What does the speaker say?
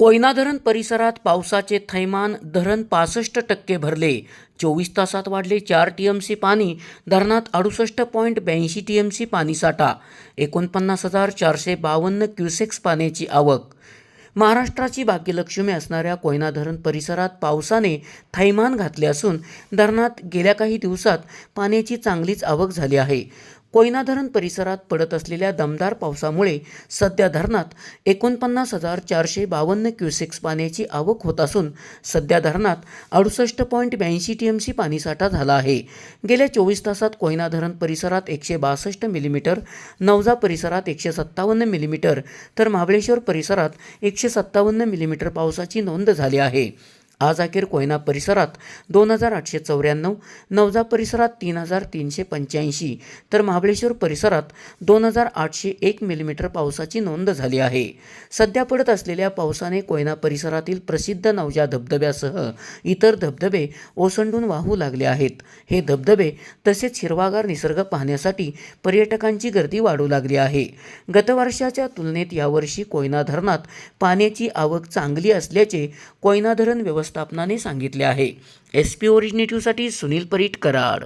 कोयना धरण परिसरात पावसाचे थैमान धरण पासष्ट टक्के भरले. चोवीस तासात वाढले चार टी एम सी पाणी धरणात अडुसष्ट पॉईंट ब्याऐंशी टी एम सी पाणीसाठा एकोणपन्नास हजार चारशे बावन्न क्युसेक्स पाण्याची आवक. महाराष्ट्राची भाग्यलक्ष्मी असणाऱ्या कोयना धरण परिसरात पावसाने थैमान घातले असून धरणात गेल्या काही दिवसात पाण्याची चांगलीच आवक झाली आहे. कोयना धरण परिसरात पडत असलेल्या दमदार पावसामुळे सध्या धरणात एकोणपन्नास हजार चारशे बावन्न क्युसेक्स पाण्याची आवक होत असून सध्या धरणात अडुसष्ट पॉईंट ब्याऐंशी टी एम सी पाणीसाठा झाला आहे. गेल्या चोवीस तासात कोयना धरण परिसरात एकशे बासष्ट मिलीमीटर नवजा परिसरात एकशे सत्तावन्न मिलीमीटर तर महाबळेश्वर परिसरात एकशे सत्तावन्न मिलीमीटर पावसाची नोंद झाली आहे. आज अखेर कोयना परिसरात दोन हजार आठशे चौऱ्याण्णव नवजा परिसरात तीन हजार तीनशे पंच्याऐंशी तर महाबळेश्वर परिसरात दोन हजार आठशे एक मिलीमीटर पावसाची नोंद झाली आहे. सध्या पडत असलेल्या पावसाने कोयना परिसरातील प्रसिद्ध नवजा धबधब्यासह इतर धबधबे ओसंडून वाहू लागले आहेत. हे धबधबे तसेच हिरवागार निसर्ग पाहण्यासाठी पर्यटकांची गर्दी वाढू लागली आहे. गतवर्षाच्या तुलनेत यावर्षी कोयना धरणात पाण्याची आवक चांगली असल्याचे कोयना धरण व्यवस्थापनाने सांगितले आहे. एस पी ओरिजिनेटिव्हसाठी सुनील परीट कराड.